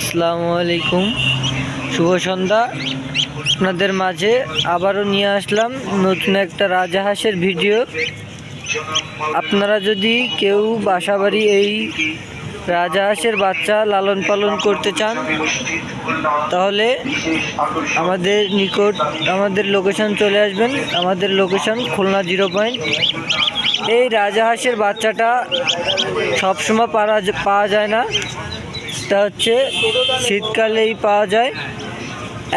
আসসালামু আলাইকুম। শুভ সন্ধ্যা। আপনাদের মাঝে আবারও নিয়ে আসলাম নতুন একটা রাজাহাঁসের ভিডিও। আপনারা যদি কেউ বাসাবাড়ি এই রাজাহাঁসের বাচ্চা লালন পালন করতে চান, তাহলে আমাদের নিকট, আমাদের লোকেশন চলে আসবেন। আমাদের লোকেশন খুলনা জিরো পয়েন্ট। এই রাজাহাঁসের বাচ্চাটা সবসময় পাওয়া যায় না। এটা হচ্ছে শীতকালেই পাওয়া যায়।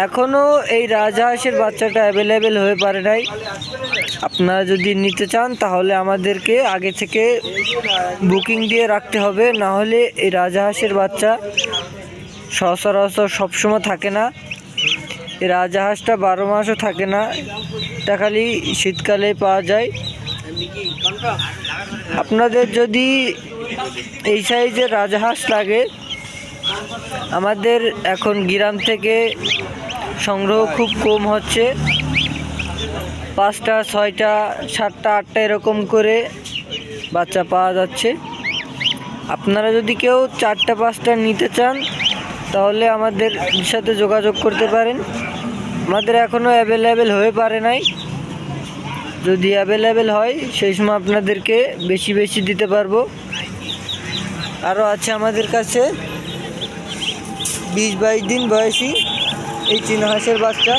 এখনও এই রাজহাঁসের বাচ্চাটা অ্যাভেলেবেল হয়ে পারে নাই। আপনারা যদি নিতে চান, তাহলে আমাদেরকে আগে থেকে বুকিং দিয়ে রাখতে হবে। না হলে এই রাজহাঁসের বাচ্চা সচরাচর সবসময় থাকে না। এই রাজহাঁসটা বারো মাসও থাকে না। এটা খালি শীতকালে পাওয়া যায়। আপনাদের যদি এই সাইজের রাজহাঁস লাগে আমাদের এখন গ্রাম থেকে সংগ্রহ খুব কম হচ্ছে। পাঁচটা, ছয়টা, সাতটা, আটটা এরকম করে বাচ্চা পাওয়া যাচ্ছে। আপনারা যদি কেউ চারটা, পাঁচটা নিতে চান, তাহলে আমাদের সাথে যোগাযোগ করতে পারেন। আমাদের এখনও অ্যাভেলেবেল হয়ে পারে নাই। যদি অ্যাভেলেবেল হয়, সেই সময় আপনাদেরকে বেশি বেশি দিতে পারব। আরও আছে আমাদের কাছে। বিশ বাইশ দিন বয়সী এই চীনা হাঁসের বাচ্চা।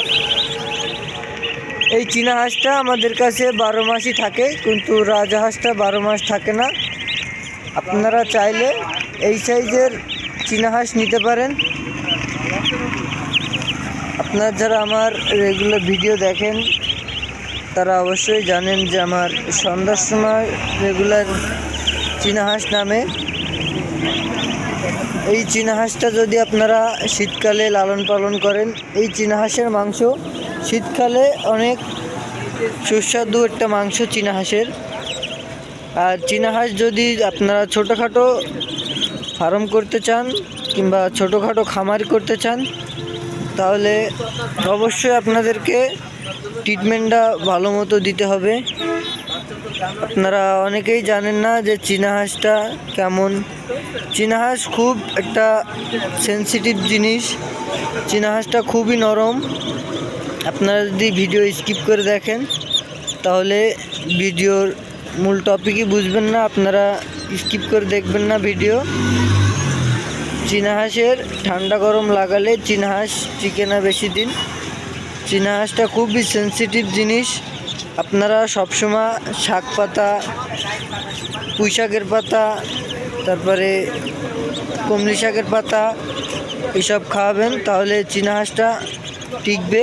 এই চীনা হাঁসটা আমাদের কাছে বারো মাসই থাকে, কিন্তু রাজাহাঁসটা বারো মাস থাকে না। আপনারা চাইলে এই সাইজের চীনা হাঁস নিতে পারেন। আপনার যারা আমার রেগুলার ভিডিও দেখেন, তারা অবশ্যই জানেন যে আমার সন্ধ্যার সময় রেগুলার চীনা হাঁস নামে। এই চীনা হাঁসটা যদি আপনারা শীতকালে লালন পালন করেন, এই চীনা হাঁসের মাংস শীতকালে অনেক সুস্বাদু একটা মাংস চীনা হাঁসের। আর চীনা হাঁস যদি আপনারা ছোটোখাটো ফার্ম করতে চান কিংবা ছোটোখাটো খামার করতে চান, তাহলে অবশ্যই আপনাদেরকে ট্রিটমেন্টটা ভালো মতো দিতে হবে। আপনারা অনেকেই জানেন না যে চীনা হাঁসটা কেমন। চীনা হাঁস খুব একটা সেন্সিটিভ জিনিস। চীনা হাঁসটা খুবই নরম। আপনারা যদি ভিডিও স্কিপ করে দেখেন, তাহলে ভিডিওর মূল টপিকই বুঝবেন না। আপনারা স্কিপ করে দেখবেন না ভিডিও চীনা হাঁসের ঠান্ডা গরম লাগালে চীনা হাঁস টিকে না বেশি দিন। চীনা হাঁসটা খুবই সেন্সিটিভ জিনিস। আপনারা সবসময় শাক পাতা, পুঁই শাকের পাতা, তারপরে কমলি শাকের পাতা এসব খাওয়াবেন, তাহলে চীনা হাঁসটা টিকবে।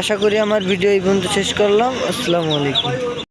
আশা করি আমার ভিডিও এই পর্যন্ত শেষ করলাম। আসসালামু আলাইকুম।